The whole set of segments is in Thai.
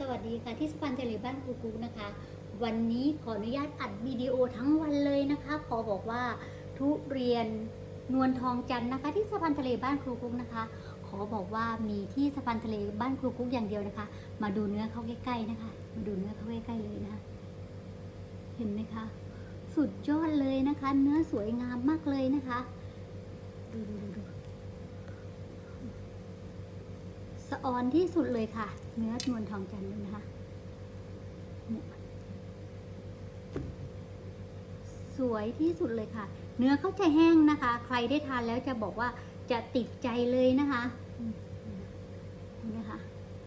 สวัสดีค่ะที่สปันเทเลบ้านครูกุ๊กนะคะ วันนี้ขออนุญาตอัดวิดีโอทั้งวันเลยนะคะ ขอบอกว่าทุเรียนนวลทองจันนะคะ ที่สะพานทะเลบ้านครูกุ๊กนะคะ ขอบอกว่ามีที่สะพานทะเลบ้านครูกุ๊กอย่างเดียวนะคะ มาดูเนื้อเขาใกล้ๆนะคะ มาดูเนื้อเขาใกล้ๆเลยนะคะ เห็นไหมคะ สุดยอดเลยนะคะ เนื้อสวยงามมากเลยนะคะ ดูดูดูดู สะออนที่สุดเลยค่ะ เนื้อนวลทองจันทร์ดูนะคะสวยที่สุดเลยค่ะ เนื้อเขาจะแห้งนะคะ ใครได้ทานแล้วจะบอกว่าจะติดใจเลยนะคะเห็นไหมคะ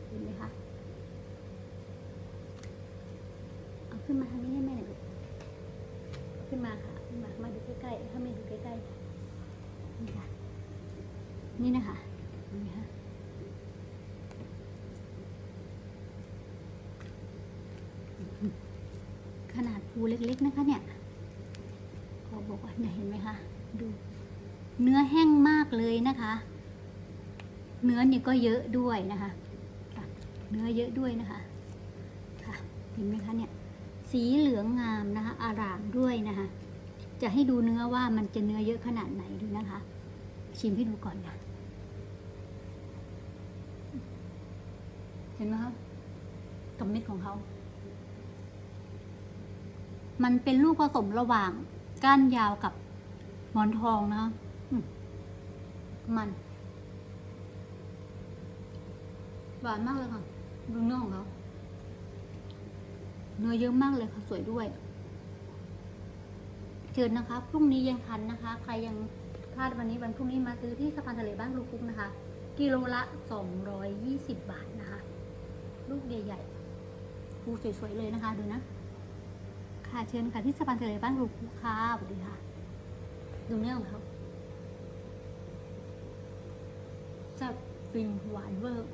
เห็นไหมคะเอาขึ้นมาทางนี้ให้แม่หน่อยขึ้นมาค่ะขึ้นมามาดูใกล้ๆถ้าไม่ดูใกล้ๆนี่ค่ะ นี่นะคะเห็นไหมคะ ขนาดภูเล็กๆนะคะเนี่ยขอบอกว่าเนี่ยเห็นไหมคะ ดู เนื้อแห้งมากเลยนะคะ เนื้อนี่ก็เยอะด้วยนะคะค่ะเนื้อเยอะด้วยนะคะค่ะเห็นไหมคะเนี่ย สีเหลืองงามนะคะ อารามด้วยนะคะ จะให้ดูเนื้อว่ามันจะเนื้อเยอะขนาดไหนดูนะคะ ชิมให้ดูก่อนนะเห็นไหมคะกับเม็ดของเขา มันเป็นลูกผสมระหว่างก้านยาวกับหมอนทองนะคะมัน หวานมากเลยค่ะ ดูเนื้อของเขาเนื้อเยอะมากเลยค่ะ สวยด้วยเชิญนะคะ พรุ่งนี้ยังทันนะคะ ใครยังพลาดวันนี้วันพรุ่งนี้มาซื้อที่สะพานทะเลบ้านลูกปุ๊กนะคะ กิโลละ 220 บาทนะคะ ลูกใหญ่ๆภูสวยๆเลยนะคะ ดูนะ ค่ะเชิญค่ะที่สะพานทะเลบ้านรูคุค่ะสวัสดีค่ะ ดูเนื้อของเขาจะปิงหวานเวอร์